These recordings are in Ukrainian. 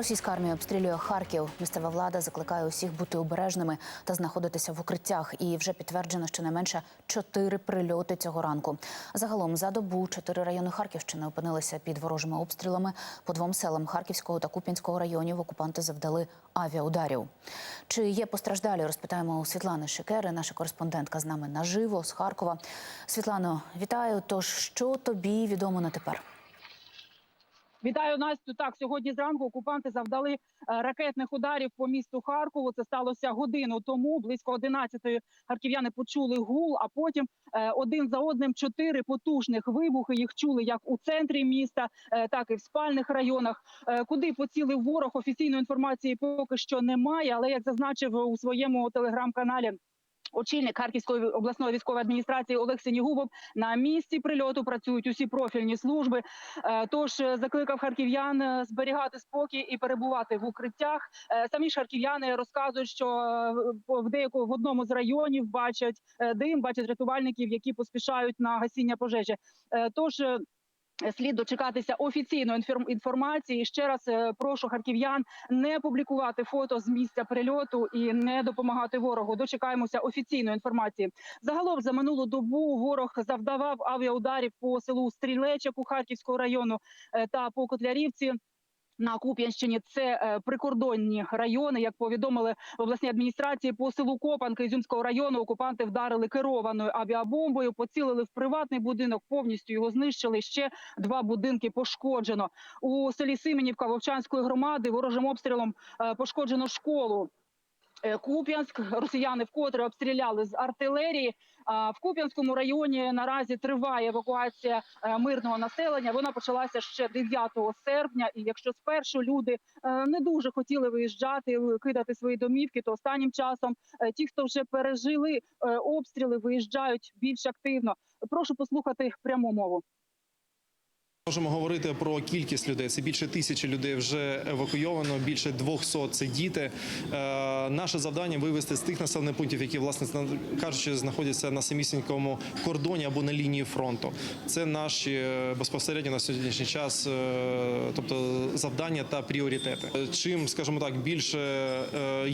Російська армія обстрілює Харків. Місцева влада закликає усіх бути обережними та знаходитися в укриттях. І вже підтверджено, що не чотири прильоти цього ранку. Загалом за добу чотири райони Харківщини опинилися під ворожими обстрілами. По двом селам Харківського та Куп'янського районів окупанти завдали авіаударів. Чи є постраждалі? Розпитаємо у Світлани Шикери, наша кореспондентка з нами наживо з Харкова. Світлано, вітаю. Тож що тобі відомо на тепер? Вітаю Настю. Так, сьогодні зранку окупанти завдали е, ракетних ударів по місту Харкову. Це сталося годину тому. Близько 11-ї харків'яни почули гул. А потім е, один за одним чотири потужних вибухи. Їх чули як у центрі міста, е, так і в спальних районах. Куди поцілив ворог? Офіційної інформації поки що немає. Але як зазначив у своєму телеграм-каналі. Очільник Харківської обласної військової адміністрації Олег Синігубов на місці прильоту працюють усі профільні служби. Е, Тож е, закликав харків'ян е, зберігати спокій і перебувати в укриттях. Самі ж харків'яни розказують, що в деяку в одному з районів бачать дим, бачать рятувальників, які поспішають на гасіння пожежі. Тож Слід дочекатися офіційної інформ- інформації. Ще раз е, прошу харків'ян не публікувати фото з місця прильоту і не допомагати ворогу. Дочекаємося офіційної інформації. Загалом за минулу добу ворог завдавав авіаударів по селу Стрілечок Харківського району е, та по Котлярівці. На Куп'янщині це е, прикордонні райони. Як повідомили в обласній адміністрації, по селу Копанки Ізюмського району окупанти вдарили керованою авіабомбою, поцілили в приватний будинок, повністю його знищили. Ще два будинки пошкоджено. У селі Сименівка Вовчанської громади ворожим обстрілом е, пошкоджено школу. Е, Куп'янськ росіяни вкотре обстріляли з артилерії. В Куп'янському районі наразі триває евакуація е, мирного населення. Вона почалася ще 9 серпня. І якщо спершу люди е, не дуже хотіли виїжджати, кидати свої домівки, то останнім часом е, ті, хто вже пережили обстріли, виїжджають більш активно. Прошу послухати пряму мову. Можемо говорити про кількість людей. Це більше тисячі людей вже евакуйовано, більше 200 – це діти. Е, наше завдання вивести з тих населених пунктів, які власне кажучи, знаходяться на самісінькому кордоні або на лінії фронту. Це наші е, безпосередньо на сьогоднішній час, е, тобто завдання та пріоритети. Чим, скажімо так, більше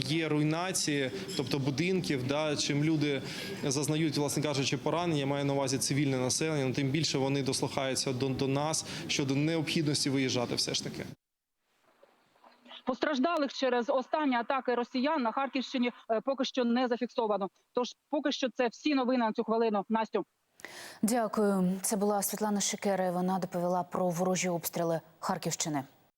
є руйнації, тобто будинків, да, чим люди зазнають, власне кажучи, поранення, маю на увазі цивільне населення, тим більше вони дослухаються до, до нас щодо необхідності виїжджати все ж таки. Постраждалих через останні атаки росіян на Харківщині е, поки що не зафіксовано. Тож поки що це всі новини на цю хвилину. Настю. Дякую. Це була Світлана Шикера. Вона доповіла про ворожі обстріли Харківщини.